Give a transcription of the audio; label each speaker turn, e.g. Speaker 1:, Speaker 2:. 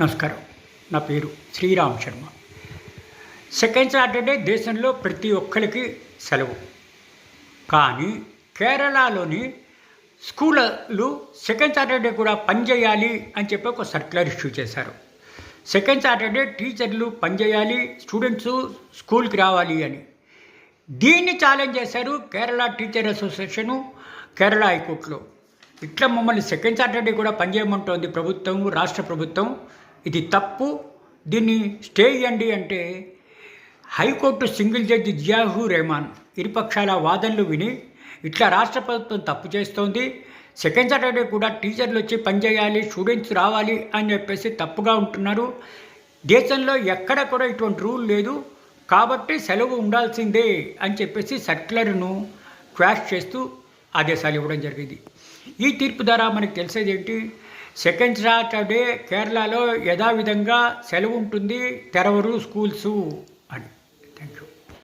Speaker 1: నమస్కారం. నా పేరు శ్రీరామ్ శర్మ. సెకండ్ సాటర్డే దేశంలో ప్రతి ఒక్కరికి సెలవు. కానీ కేరళలోని స్కూళ్ళు సెకండ్ సాటర్డే కూడా పనిచేయాలి అని చెప్పి ఒక సర్క్యులర్ ఇష్యూ చేశారు. సెకండ్ సాటర్డే టీచర్లు పనిచేయాలి స్టూడెంట్స్ స్కూల్కి రావాలి అని. దీన్ని ఛాలెంజ్ చేశారు కేరళ టీచర్ అసోసియేషను కేరళ హైకోర్టులో. ఇట్లా మమ్మల్ని సెకండ్ సాటర్డే కూడా పనిచేయమంటోంది ప్రభుత్వం రాష్ట్ర ప్రభుత్వం. ఇది తప్పు. దీన్ని స్టే చేయండి అంటే హైకోర్టు సింగిల్ జడ్జి జియాహు రెహమాన్ ఇరుపక్షాల వాదనలు విని ఇట్లా రాష్ట్ర ప్రభుత్వం తప్పు చేస్తోంది. సెకండ్ సాటర్డే కూడా టీచర్లు వచ్చి పనిచేయాలి స్టూడెంట్స్ రావాలి అని చెప్పేసి తప్పుగా ఉంటున్నారు. దేశంలో ఎక్కడ కూడా ఇటువంటి రూల్ లేదు. కాబట్టి సెలవు ఉండాల్సిందే అని చెప్పేసి సర్క్యులర్ను క్వాష్ చేస్తూ ఆదేశాలు ఇవ్వడం జరిగింది. ఈ తీర్పు ద్వారా మనకు తెలిసేది ఏంటి? సెకండ్ సాటర్డే కేరళలో యథావిధంగా సెలవు ఉంటుంది తెరవరు స్కూల్సు అని. Thank you